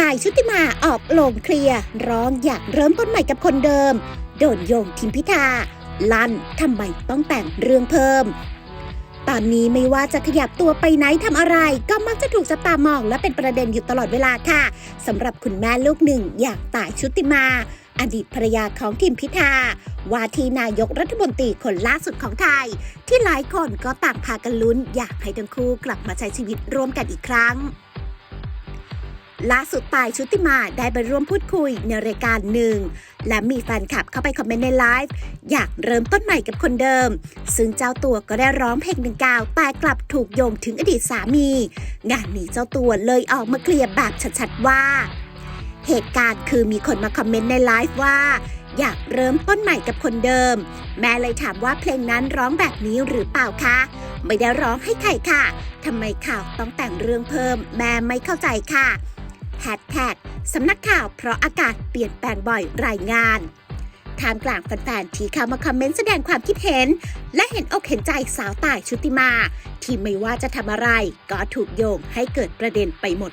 ตายชุติมาออกโลงเคลียร์ร้องอยากเริ่มต้นใหม่กับคนเดิม โดนโยงทิมพิธา ลั่นทำไมต้องแต่งเรื่องเพิ่ม ตอนนี้ไม่ว่าจะขยับตัวไปไหนทำอะไร ก็มักจะถูกจับตามองและเป็นประเด็นอยู่ตลอดเวลาค่ะสำหรับคุณแม่ลูกหนึ่งอย่างตายชุติมา อดีตภรรยาของทิมพิธาว่าที่นายกรัฐมนตรีคนล่าสุดของไทย ที่หลายคนก็ต่างพากันลุ้น อยากให้ทั้งคู่กลับมาใช้ชีวิตร่วมกันอีกครั้ง ล่าสุดตายชุติมาได้ไปร่วมพูดคุยในรายการหนึ่ง และมีแฟนคลับเข้าไปคอมเมนต์ในไลฟ์อยากเริ่มต้นใหม่กับคนเดิม ซึ่งเจ้าตัวก็ได้ร้องเพลงดังกล่าวแต่กลับถูกโยงถึงอดีตสามี งานนี้เจ้าตัวเลยออกมาเคลียร์แบบชัดๆว่า เหตุการณ์คือมีคนมาคอมเมนต์ในไลฟ์ว่าอยากเริ่มต้นใหม่กับคนเดิม แม่เลยถามว่าเพลงนั้นร้องแบบนี้หรือเปล่าคะ ไม่ได้ร้องให้ใครค่ะทำไมข่าวต้องแต่งเรื่องเพิ่ม แม่ไม่เข้าใจค่ะ แฮชแท็กสำนักข่าวเพราะอากาศเปลี่ยนแปลงบ่อยรายงานท่ามกลางแฟนๆที่เข้ามาคอมเมนต์แสดงความคิดเห็น และเห็นอกเห็นใจสาวต่ายชุติมา ที่ไม่ว่าจะทำอะไรก็ถูกโยงให้เกิดประเด็นไปหมด